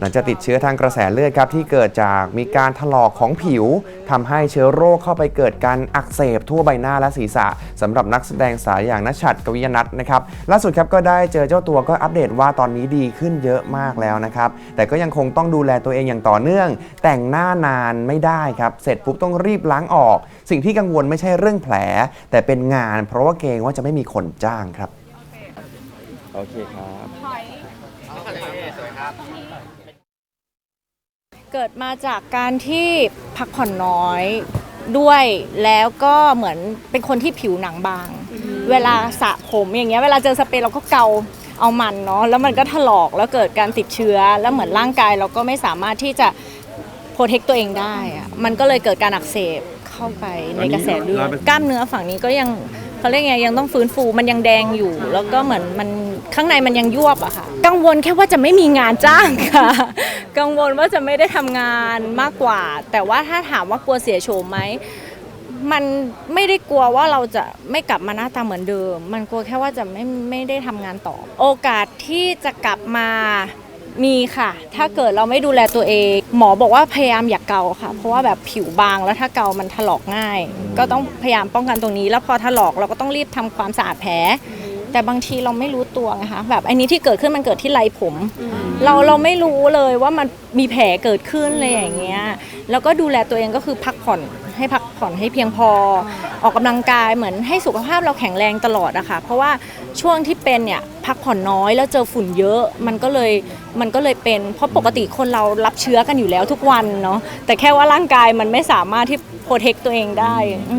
หลังจากติดเชื้อทางกระแสเลือดครับที่เกิดจากมีการถลอกของผิวทำให้เชื้อโรคเข้าไปเกิดการอักเสบทั่วใบหน้าและศีรษะสำหรับนักแสดงสายอย่างนัชชัดกวิยนัทนะครับล่าสุดครับก็ได้เจอเจ้าตัวก็อัปเดตว่าตอนนี้ดีขึ้นเยอะมากแล้วนะครับแต่ก็ยังคงต้องดูแลตัวเองอย่างต่อเนื่อง แต่งหน้านานไม่ได้ครับเสร็จปุ๊บต้องรีบล้างออก สิ่งที่กังวลไม่ใช่เรื่องแผล แต่เป็นงาน เพราะว่าเกรงว่าจะไม่มีคนจ้างครับ โอเคครับ เกิดมาจากการที่พักผ่อนน้อยด้วยแล้วก็เหมือนเป็นคนที่ผิวหนังบาง เวลาสระผมอย่างเงี้ยเวลาเจอสเปรย์เราก็เกาเอามันเนาะแล้วมันก็ถลอกแล้วเกิดการติดเชื้อแล้วเหมือนร่างกายเราก็ไม่สามารถที่จะโปรเทคตัวเองได้อะมันก็เลยเกิดการอักเสบเข้าไปในกระแสเลือดกล้ามเนื้อฝั่งนี้ก็ยัง เขาเรียกไงยังต้องฟื้นฟูมันยังแดงอยู่ แล้วก็เหมือนมันข้างในมันยังยวบอะค่ะกังวลแค่ว่าจะไม่มีงานจ้างค่ะ กังวลว่าจะไม่ได้ทำงานมากกว่า แต่ว่าถ้าถามว่ากลัวเสียโฉมไหมมันไม่ได้กลัวว่าเราจะไม่กลับมาหน้าตาเหมือนเดิม มันกลัวแค่ว่าจะไม่ไม่ได้ทำงานต่อ โอกาสที่จะกลับมา มีค่ะ ถ้าเกิดเราไม่ดูแลตัวเอง หมอบอกว่าพยายามอย่าเกาค่ะ เพราะว่าแบบผิวบางแล้วถ้าเกามันถลอกง่าย ก็ต้องพยายามป้องกันตรงนี้ แล้วพอถลอกเราก็ต้องรีบทำความสะอาดแผล แต่บางทีเราไม่รู้ตัวไงคะแบบอันนี้ที่เกิดขึ้นมันเกิดที่ไรผม เราเราไม่รู้เลยว่ามันมีแผลเกิดขึ้นเลยอย่างเงี้ยแล้วก็ดูแลตัวเองก็คือพักผ่อนให้พักผ่อนให้เพียงพอ ออกกำลังกายเหมือนให้สุขภาพเราแข็งแรงตลอดอะค่ะเพราะว่าช่วงที่เป็นเนี่ยพักผ่อนน้อยแล้วเจอฝุ่นเยอะมันก็เลยมันก็เลยเป็น เพราะปกติคนเรารับเชื้อกันอยู่แล้วทุกวันเนาะแต่แค่ว่าร่างกายมันไม่สามารถที่โปรเทคตัวเองได้อื